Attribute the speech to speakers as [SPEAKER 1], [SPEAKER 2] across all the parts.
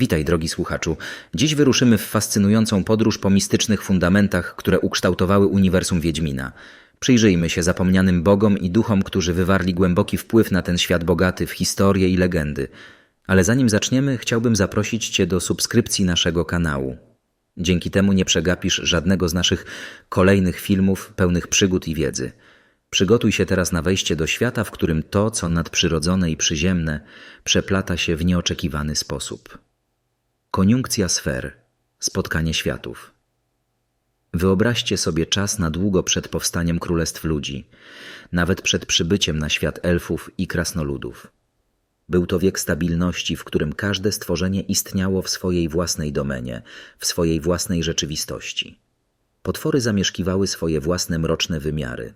[SPEAKER 1] Witaj, drogi słuchaczu. Dziś wyruszymy w fascynującą podróż po mistycznych fundamentach, które ukształtowały uniwersum Wiedźmina. Przyjrzyjmy się zapomnianym bogom i duchom, którzy wywarli głęboki wpływ na ten świat bogaty w historię i legendy. Ale zanim zaczniemy, chciałbym zaprosić Cię do subskrypcji naszego kanału. Dzięki temu nie przegapisz żadnego z naszych kolejnych filmów pełnych przygód i wiedzy. Przygotuj się teraz na wejście do świata, w którym to, co nadprzyrodzone i przyziemne, przeplata się w nieoczekiwany sposób. Koniunkcja sfer, spotkanie światów. Wyobraźcie sobie czas na długo przed powstaniem królestw ludzi, nawet przed przybyciem na świat elfów i krasnoludów. Był to wiek stabilności, w którym każde stworzenie istniało w swojej własnej domenie, w swojej własnej rzeczywistości. Potwory zamieszkiwały swoje własne mroczne wymiary.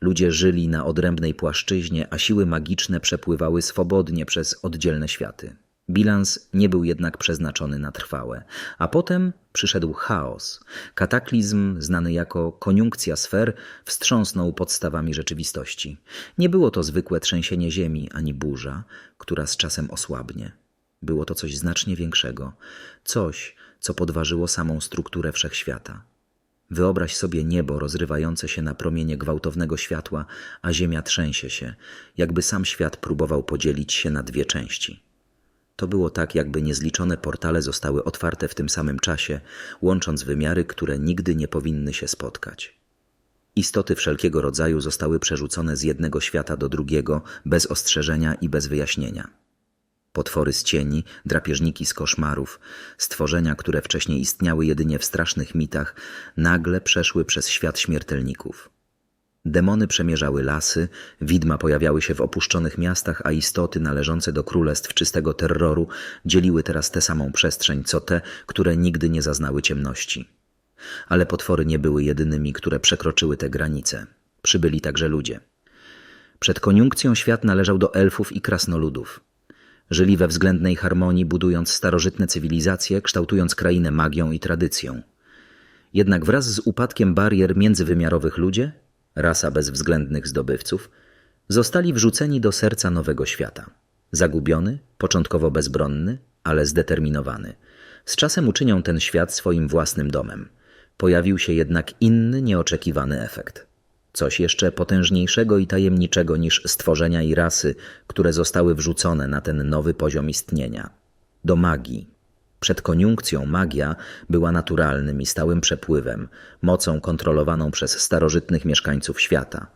[SPEAKER 1] Ludzie żyli na odrębnej płaszczyźnie, a siły magiczne przepływały swobodnie przez oddzielne światy. Bilans nie był jednak przeznaczony na trwałe. A potem przyszedł chaos. Kataklizm, znany jako koniunkcja sfer, wstrząsnął podstawami rzeczywistości. Nie było to zwykłe trzęsienie ziemi ani burza, która z czasem osłabnie. Było to coś znacznie większego, coś, co podważyło samą strukturę wszechświata. Wyobraź sobie niebo rozrywające się na promienie gwałtownego światła, a ziemia trzęsie się, jakby sam świat próbował podzielić się na dwie części. To było tak, jakby niezliczone portale zostały otwarte w tym samym czasie, łącząc wymiary, które nigdy nie powinny się spotkać. Istoty wszelkiego rodzaju zostały przerzucone z jednego świata do drugiego bez ostrzeżenia i bez wyjaśnienia. Potwory z cieni, drapieżniki z koszmarów, stworzenia, które wcześniej istniały jedynie w strasznych mitach, nagle przeszły przez świat śmiertelników. Demony przemierzały lasy, widma pojawiały się w opuszczonych miastach, a istoty należące do królestw czystego terroru dzieliły teraz tę samą przestrzeń, co te, które nigdy nie zaznały ciemności. Ale potwory nie były jedynymi, które przekroczyły te granice. Przybyli także ludzie. Przed koniunkcją świat należał do elfów i krasnoludów. Żyli we względnej harmonii, budując starożytne cywilizacje, kształtując krainę magią i tradycją. Jednak wraz z upadkiem barier międzywymiarowych ludzie rasa bezwzględnych zdobywców, zostali wrzuceni do serca nowego świata. Zagubiony, początkowo bezbronny, ale zdeterminowany. Z czasem uczynią ten świat swoim własnym domem. Pojawił się jednak inny, nieoczekiwany efekt. Coś jeszcze potężniejszego i tajemniczego niż stworzenia i rasy, które zostały wrzucone na ten nowy poziom istnienia. Do magii, przed koniunkcją magia była naturalnym i stałym przepływem, mocą kontrolowaną przez starożytnych mieszkańców świata.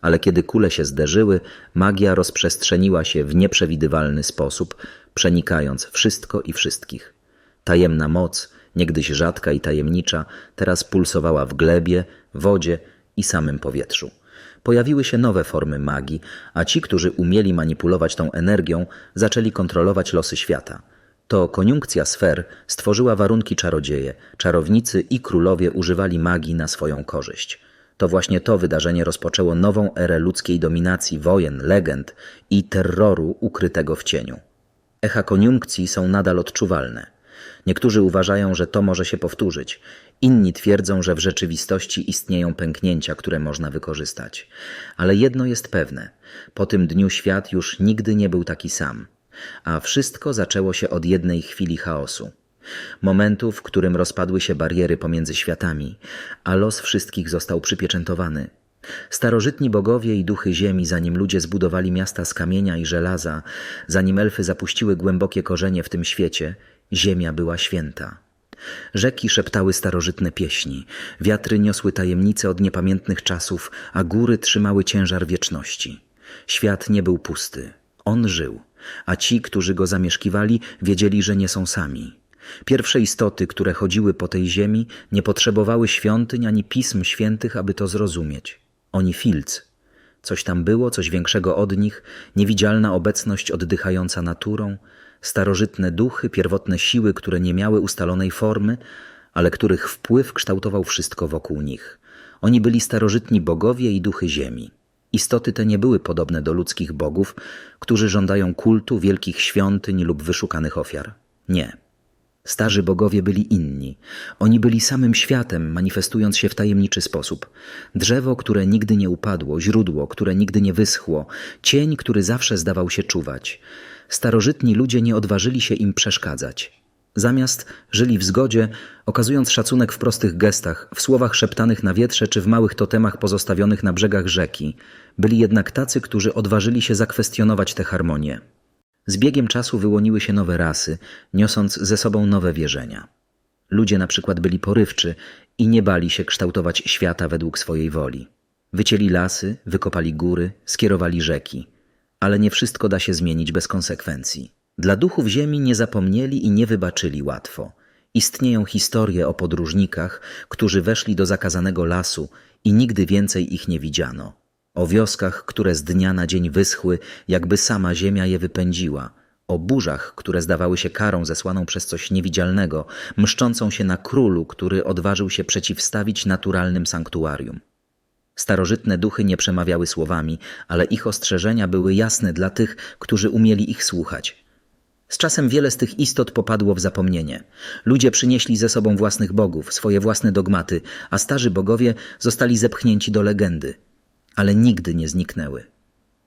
[SPEAKER 1] Ale kiedy kule się zderzyły, magia rozprzestrzeniła się w nieprzewidywalny sposób, przenikając wszystko i wszystkich. Tajemna moc, niegdyś rzadka i tajemnicza, teraz pulsowała w glebie, wodzie i samym powietrzu. Pojawiły się nowe formy magii, a ci, którzy umieli manipulować tą energią, zaczęli kontrolować losy świata – to koniunkcja sfer stworzyła warunki czarodzieje, czarownicy i królowie używali magii na swoją korzyść. To właśnie to wydarzenie rozpoczęło nową erę ludzkiej dominacji, wojen, legend i terroru ukrytego w cieniu. Echa koniunkcji są nadal odczuwalne. Niektórzy uważają, że to może się powtórzyć, inni twierdzą, że w rzeczywistości istnieją pęknięcia, które można wykorzystać. Ale jedno jest pewne: po tym dniu świat już nigdy nie był taki sam a wszystko zaczęło się od jednej chwili chaosu. Momentu, w którym rozpadły się bariery pomiędzy światami, a los wszystkich został przypieczętowany. Starożytni bogowie i duchy ziemi, zanim ludzie zbudowali miasta z kamienia i żelaza, zanim elfy zapuściły głębokie korzenie w tym świecie, ziemia była święta. Rzeki szeptały starożytne pieśni, wiatry niosły tajemnice od niepamiętnych czasów, a góry trzymały ciężar wieczności. Świat nie był pusty, on żył a ci, którzy go zamieszkiwali, wiedzieli, że nie są sami. Pierwsze istoty, które chodziły po tej ziemi, nie potrzebowały świątyń ani pism świętych, aby to zrozumieć. Oni filc. Coś tam było, coś większego od nich, niewidzialna obecność oddychająca naturą, starożytne duchy, pierwotne siły, które nie miały ustalonej formy, ale których wpływ kształtował wszystko wokół nich. Oni byli starożytni bogowie i duchy ziemi. Istoty te nie były podobne do ludzkich bogów, którzy żądają kultu, wielkich świątyń lub wyszukanych ofiar. Nie. Starzy bogowie byli inni. Oni byli samym światem, manifestując się w tajemniczy sposób. Drzewo, które nigdy nie upadło, źródło, które nigdy nie wyschło, cień, który zawsze zdawał się czuwać. Starożytni ludzie nie odważyli się im przeszkadzać. Zamiast żyli w zgodzie, okazując szacunek w prostych gestach, w słowach szeptanych na wietrze czy w małych totemach pozostawionych na brzegach rzeki. Byli jednak tacy, którzy odważyli się zakwestionować tę harmonię. Z biegiem czasu wyłoniły się nowe rasy, niosąc ze sobą nowe wierzenia. Ludzie na przykład byli porywczy i nie bali się kształtować świata według swojej woli. Wycięli lasy, wykopali góry, skierowali rzeki. Ale nie wszystko da się zmienić bez konsekwencji. Dla duchów ziemi nie zapomnieli i nie wybaczyli łatwo. Istnieją historie o podróżnikach, którzy weszli do zakazanego lasu i nigdy więcej ich nie widziano. O wioskach, które z dnia na dzień wyschły, jakby sama ziemia je wypędziła. O burzach, które zdawały się karą zesłaną przez coś niewidzialnego, mszczącą się na królu, który odważył się przeciwstawić naturalnym sanktuarium. Starożytne duchy nie przemawiały słowami, ale ich ostrzeżenia były jasne dla tych, którzy umieli ich słuchać. Z czasem wiele z tych istot popadło w zapomnienie. Ludzie przynieśli ze sobą własnych bogów, swoje własne dogmaty, a starzy bogowie zostali zepchnięci do legendy, ale nigdy nie zniknęły.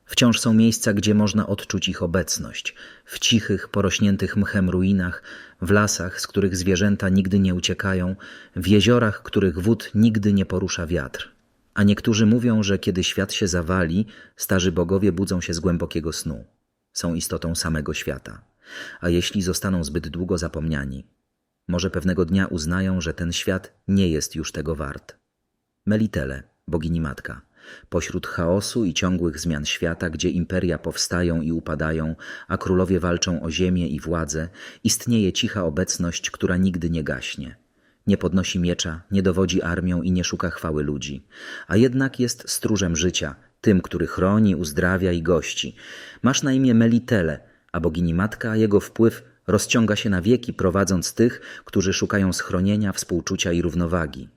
[SPEAKER 1] Wciąż są miejsca, gdzie można odczuć ich obecność w cichych, porośniętych mchem ruinach, w lasach, z których zwierzęta nigdy nie uciekają, w jeziorach, których wód nigdy nie porusza wiatr. A niektórzy mówią, że kiedy świat się zawali, starzy bogowie budzą się z głębokiego snu. Są istotą samego świata. A jeśli zostaną zbyt długo zapomniani, może pewnego dnia uznają, że ten świat nie jest już tego wart. Melitele, bogini matka, pośród chaosu i ciągłych zmian świata, gdzie imperia powstają i upadają, a królowie walczą o ziemię i władzę, istnieje cicha obecność, która nigdy nie gaśnie. Nie podnosi miecza, nie dowodzi armią i nie szuka chwały ludzi, a jednak jest stróżem życia, tym, który chroni, uzdrawia i gości. Masz na imię Melitele, a bogini matka jego wpływ rozciąga się na wieki, prowadząc tych, którzy szukają schronienia, współczucia i równowagi.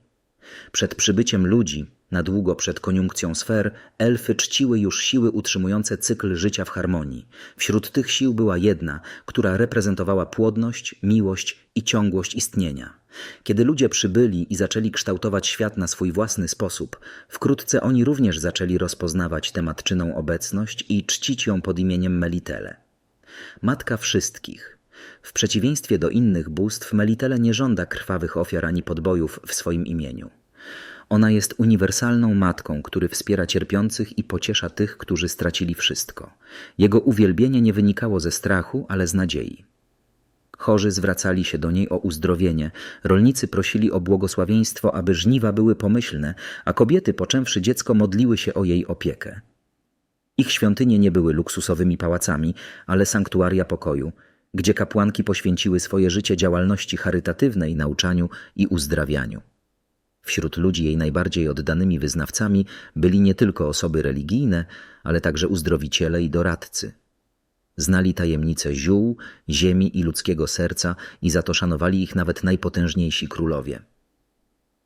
[SPEAKER 1] Przed przybyciem ludzi, na długo przed koniunkcją sfer, elfy czciły już siły utrzymujące cykl życia w harmonii. Wśród tych sił była jedna, która reprezentowała płodność, miłość i ciągłość istnienia. Kiedy ludzie przybyli i zaczęli kształtować świat na swój własny sposób, wkrótce oni również zaczęli rozpoznawać tę matczyną obecność i czcić ją pod imieniem Melitele. Matka wszystkich. W przeciwieństwie do innych bóstw, Melitele nie żąda krwawych ofiar ani podbojów w swoim imieniu. Ona jest uniwersalną matką, który wspiera cierpiących i pociesza tych, którzy stracili wszystko. Jego uwielbienie nie wynikało ze strachu, ale z nadziei. Chorzy zwracali się do niej o uzdrowienie, rolnicy prosili o błogosławieństwo, aby żniwa były pomyślne, a kobiety, poczęwszy dziecko, modliły się o jej opiekę. Ich świątynie nie były luksusowymi pałacami, ale sanktuaria pokoju, gdzie kapłanki poświęciły swoje życie działalności charytatywnej, nauczaniu i uzdrawianiu. Wśród ludzi jej najbardziej oddanymi wyznawcami byli nie tylko osoby religijne, ale także uzdrowiciele i doradcy. Znali tajemnice ziół, ziemi i ludzkiego serca i za to szanowali ich nawet najpotężniejsi królowie.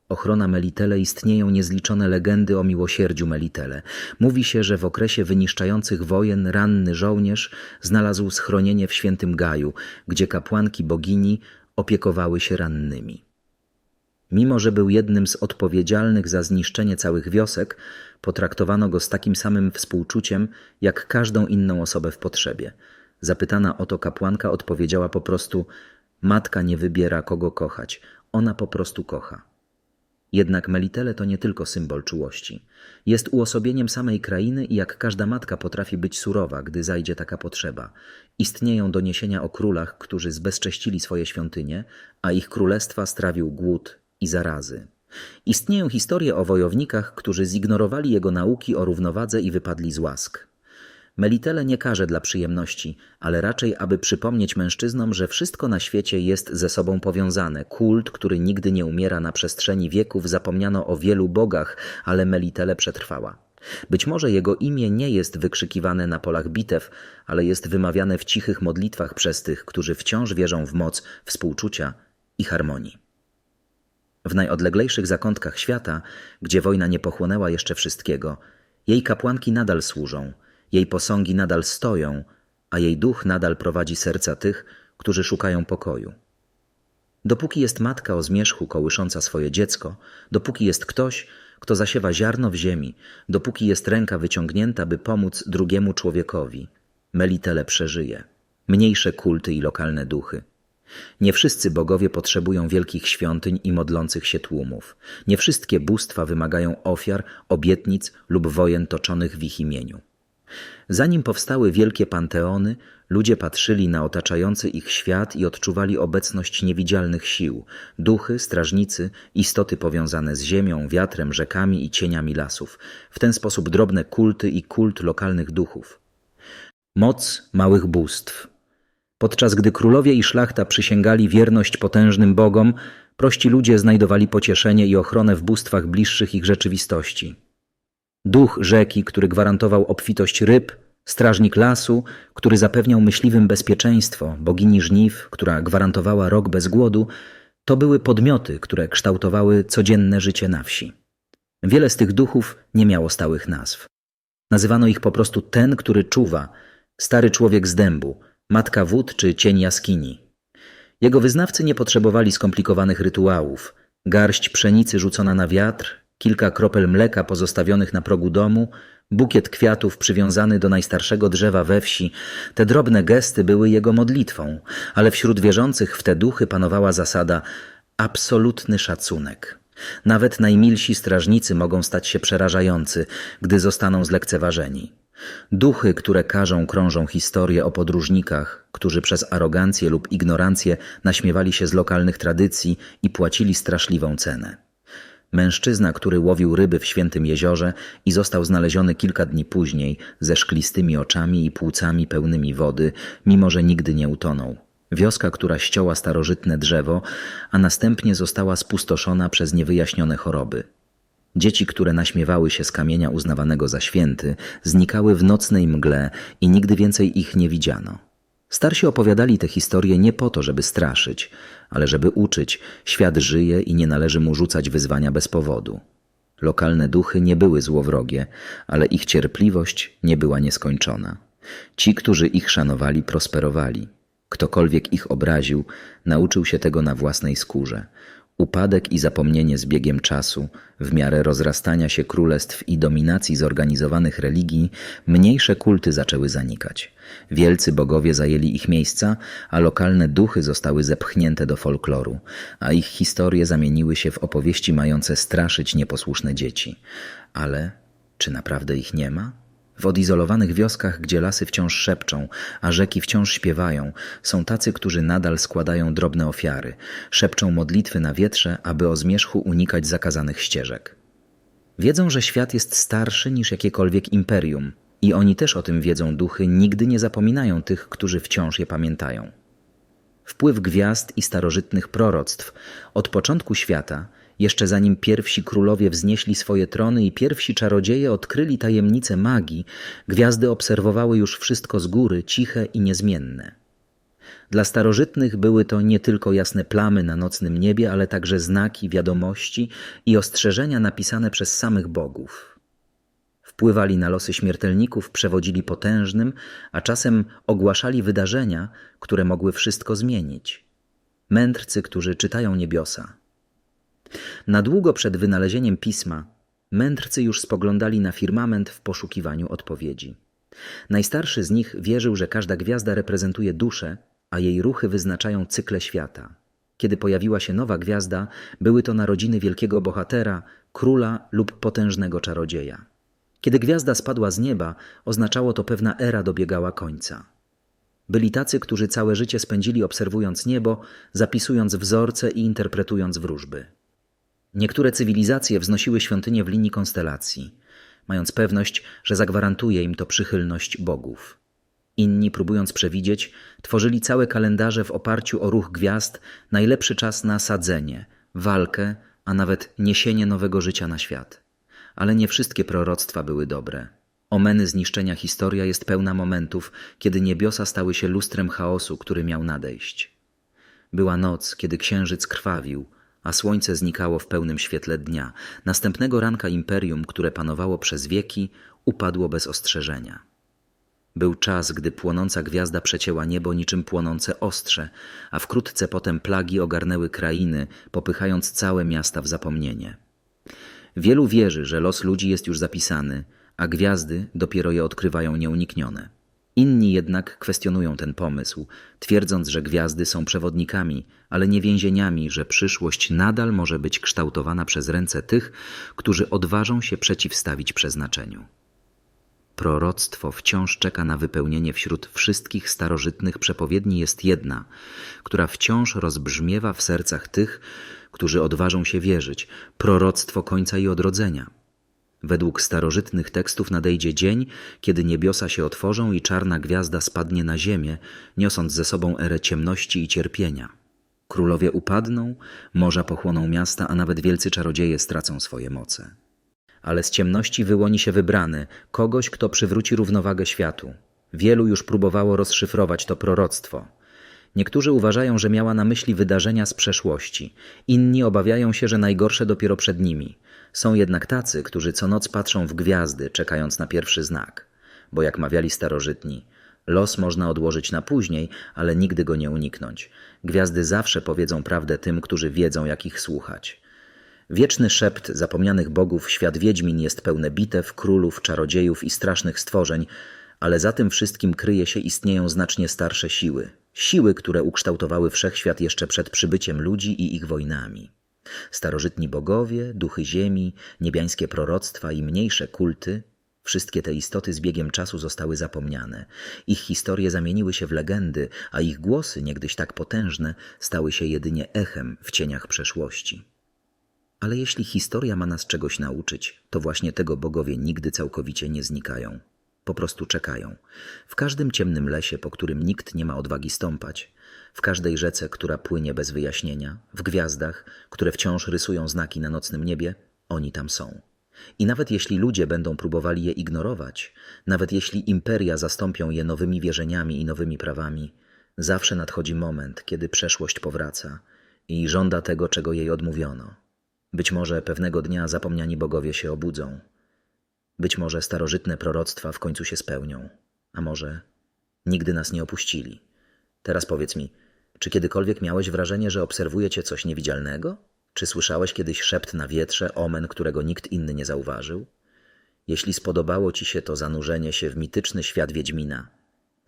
[SPEAKER 1] Ochrona Melitele istnieją niezliczone legendy o miłosierdziu Melitele. Mówi się, że w okresie wyniszczających wojen ranny żołnierz znalazł schronienie w świętym Gaju, gdzie kapłanki bogini opiekowały się rannymi. Mimo, że był jednym z odpowiedzialnych za zniszczenie całych wiosek, potraktowano go z takim samym współczuciem jak każdą inną osobę w potrzebie. Zapytana o to kapłanka odpowiedziała po prostu: Matka nie wybiera, kogo kochać, ona po prostu kocha. Jednak Melitele to nie tylko symbol czułości. Jest uosobieniem samej krainy i jak każda matka potrafi być surowa, gdy zajdzie taka potrzeba. Istnieją doniesienia o królach, którzy zbezcześcili swoje świątynie, a ich królestwa strawił głód i zarazy. Istnieją historie o wojownikach, którzy zignorowali jego nauki o równowadze i wypadli z łask. Melitele nie każe dla przyjemności, ale raczej, aby przypomnieć mężczyznom, że wszystko na świecie jest ze sobą powiązane. Kult, który nigdy nie umiera na przestrzeni wieków, zapomniano o wielu bogach, ale Melitele przetrwała. Być może jego imię nie jest wykrzykiwane na polach bitew, ale jest wymawiane w cichych modlitwach przez tych, którzy wciąż wierzą w moc współczucia i harmonii. W najodleglejszych zakątkach świata, gdzie wojna nie pochłonęła jeszcze wszystkiego, jej kapłanki nadal służą, jej posągi nadal stoją, a jej duch nadal prowadzi serca tych, którzy szukają pokoju. Dopóki jest matka o zmierzchu kołysząca swoje dziecko, dopóki jest ktoś, kto zasiewa ziarno w ziemi, dopóki jest ręka wyciągnięta, by pomóc drugiemu człowiekowi, Melitele przeżyje. Mniejsze kulty i lokalne duchy. Nie wszyscy bogowie potrzebują wielkich świątyń i modlących się tłumów. Nie wszystkie bóstwa wymagają ofiar, obietnic lub wojen toczonych w ich imieniu. Zanim powstały wielkie panteony, ludzie patrzyli na otaczający ich świat i odczuwali obecność niewidzialnych sił duchy, strażnicy, istoty powiązane z ziemią, wiatrem, rzekami i cieniami lasów. W ten sposób drobne kulty i kult lokalnych duchów. Moc małych bóstw. Podczas gdy królowie i szlachta przysięgali wierność potężnym bogom, prości ludzie znajdowali pocieszenie i ochronę w bóstwach bliższych ich rzeczywistości. Duch rzeki, który gwarantował obfitość ryb, strażnik lasu, który zapewniał myśliwym bezpieczeństwo, bogini żniw, która gwarantowała rok bez głodu, to były podmioty, które kształtowały codzienne życie na wsi. Wiele z tych duchów nie miało stałych nazw. Nazywano ich po prostu ten, który czuwa, stary człowiek z dębu, matka wód czy cień jaskini. Jego wyznawcy nie potrzebowali skomplikowanych rytuałów. Garść pszenicy rzucona na wiatr, kilka kropel mleka pozostawionych na progu domu, bukiet kwiatów przywiązany do najstarszego drzewa we wsi, te drobne gesty były jego modlitwą, ale wśród wierzących w te duchy panowała zasada absolutny szacunek. Nawet najmilsi strażnicy mogą stać się przerażający, gdy zostaną zlekceważeni. Duchy, które każą, krążą historie o podróżnikach, którzy przez arogancję lub ignorancję naśmiewali się z lokalnych tradycji i płacili straszliwą cenę. Mężczyzna, który łowił ryby w świętym jeziorze i został znaleziony kilka dni później ze szklistymi oczami i płucami pełnymi wody, mimo że nigdy nie utonął. Wioska, która ścięła starożytne drzewo, a następnie została spustoszona przez niewyjaśnione choroby. Dzieci, które naśmiewały się z kamienia uznawanego za święty, znikały w nocnej mgle i nigdy więcej ich nie widziano. Starsi opowiadali te historie nie po to, żeby straszyć, ale żeby uczyć, świat żyje i nie należy mu rzucać wyzwania bez powodu. Lokalne duchy nie były złowrogie, ale ich cierpliwość nie była nieskończona. Ci, którzy ich szanowali, prosperowali. Ktokolwiek ich obraził, nauczył się tego na własnej skórze. Upadek i zapomnienie z biegiem czasu, w miarę rozrastania się królestw i dominacji zorganizowanych religii, mniejsze kulty zaczęły zanikać. Wielcy bogowie zajęli ich miejsca, a lokalne duchy zostały zepchnięte do folkloru, a ich historie zamieniły się w opowieści mające straszyć nieposłuszne dzieci. Ale czy naprawdę ich nie ma? W odizolowanych wioskach, gdzie lasy wciąż szepczą, a rzeki wciąż śpiewają, są tacy, którzy nadal składają drobne ofiary, szepczą modlitwy na wietrze, aby o zmierzchu unikać zakazanych ścieżek. Wiedzą, że świat jest starszy niż jakiekolwiek imperium, i oni też o tym wiedzą duchy, nigdy nie zapominają tych, którzy wciąż je pamiętają. Wpływ gwiazd i starożytnych proroctw od początku świata – jeszcze zanim pierwsi królowie wznieśli swoje trony i pierwsi czarodzieje odkryli tajemnice magii, gwiazdy obserwowały już wszystko z góry, ciche i niezmienne. Dla starożytnych były to nie tylko jasne plamy na nocnym niebie, ale także znaki, wiadomości i ostrzeżenia napisane przez samych bogów. Wpływali na losy śmiertelników, przewodzili potężnym, a czasem ogłaszali wydarzenia, które mogły wszystko zmienić. Mędrcy, którzy czytają niebiosa, na długo przed wynalezieniem pisma mędrcy już spoglądali na firmament w poszukiwaniu odpowiedzi. Najstarszy z nich wierzył, że każda gwiazda reprezentuje duszę, a jej ruchy wyznaczają cykle świata. Kiedy pojawiła się nowa gwiazda, były to narodziny wielkiego bohatera, króla lub potężnego czarodzieja. Kiedy gwiazda spadła z nieba, oznaczało to pewna era dobiegała końca. Byli tacy, którzy całe życie spędzili obserwując niebo, zapisując wzorce i interpretując wróżby. Niektóre cywilizacje wznosiły świątynie w linii konstelacji, mając pewność, że zagwarantuje im to przychylność bogów. Inni, próbując przewidzieć, tworzyli całe kalendarze w oparciu o ruch gwiazd, najlepszy czas na sadzenie, walkę, a nawet niesienie nowego życia na świat. Ale nie wszystkie proroctwa były dobre. Omeny zniszczenia historia jest pełna momentów, kiedy niebiosa stały się lustrem chaosu, który miał nadejść. Była noc, kiedy księżyc krwawił, a słońce znikało w pełnym świetle dnia. Następnego ranka imperium, które panowało przez wieki, upadło bez ostrzeżenia. Był czas, gdy płonąca gwiazda przecięła niebo niczym płonące ostrze, a wkrótce potem plagi ogarnęły krainy, popychając całe miasta w zapomnienie. Wielu wierzy, że los ludzi jest już zapisany, a gwiazdy dopiero je odkrywają nieuniknione. Inni jednak kwestionują ten pomysł, twierdząc, że gwiazdy są przewodnikami, ale nie więzieniami, że przyszłość nadal może być kształtowana przez ręce tych, którzy odważą się przeciwstawić przeznaczeniu. Proroctwo wciąż czeka na wypełnienie wśród wszystkich starożytnych przepowiedni jest jedna, która wciąż rozbrzmiewa w sercach tych, którzy odważą się wierzyć proroctwo końca i odrodzenia. Według starożytnych tekstów nadejdzie dzień, kiedy niebiosa się otworzą i czarna gwiazda spadnie na ziemię, niosąc ze sobą erę ciemności i cierpienia. Królowie upadną, morza pochłoną miasta, a nawet wielcy czarodzieje stracą swoje moce ale z ciemności wyłoni się wybrany, kogoś, kto przywróci równowagę światu. Wielu już próbowało rozszyfrować to proroctwo. Niektórzy uważają, że miała na myśli wydarzenia z przeszłości, inni obawiają się, że najgorsze dopiero przed nimi. Są jednak tacy, którzy co noc patrzą w gwiazdy, czekając na pierwszy znak. Bo jak mawiali starożytni, los można odłożyć na później, ale nigdy go nie uniknąć. Gwiazdy zawsze powiedzą prawdę tym, którzy wiedzą, jak ich słuchać. Wieczny szept zapomnianych bogów, świat wiedźmin jest pełne bitew, królów, czarodziejów i strasznych stworzeń, ale za tym wszystkim kryje się istnieją znacznie starsze siły. Siły, które ukształtowały wszechświat jeszcze przed przybyciem ludzi i ich wojnami. Starożytni bogowie, duchy ziemi, niebiańskie proroctwa i mniejsze kulty Wszystkie te istoty z biegiem czasu zostały zapomniane. Ich historie zamieniły się w legendy, a ich głosy, niegdyś tak potężne, stały się jedynie echem w cieniach przeszłości. Ale jeśli historia ma nas czegoś nauczyć, to właśnie tego bogowie nigdy całkowicie nie znikają. Po prostu czekają. W każdym ciemnym lesie, po którym nikt nie ma odwagi stąpać, w każdej rzece, która płynie bez wyjaśnienia, w gwiazdach, które wciąż rysują znaki na nocnym niebie, oni tam są. I nawet jeśli ludzie będą próbowali je ignorować, nawet jeśli imperia zastąpią je nowymi wierzeniami i nowymi prawami, zawsze nadchodzi moment, kiedy przeszłość powraca i żąda tego, czego jej odmówiono. Być może pewnego dnia zapomniani bogowie się obudzą. Być może starożytne proroctwa w końcu się spełnią, a może nigdy nas nie opuścili. Teraz powiedz mi, czy kiedykolwiek miałeś wrażenie, że obserwuje cię coś niewidzialnego? Czy słyszałeś kiedyś szept na wietrze, omen, którego nikt inny nie zauważył? Jeśli spodobało ci się to zanurzenie się w mityczny świat Wiedźmina,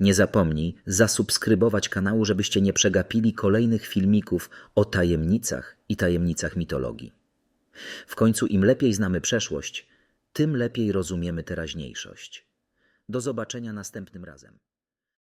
[SPEAKER 1] nie zapomnij zasubskrybować kanału, żebyście nie przegapili kolejnych filmików o tajemnicach i tajemnicach mitologii. W końcu im lepiej znamy przeszłość, tym lepiej rozumiemy teraźniejszość. Do zobaczenia następnym razem.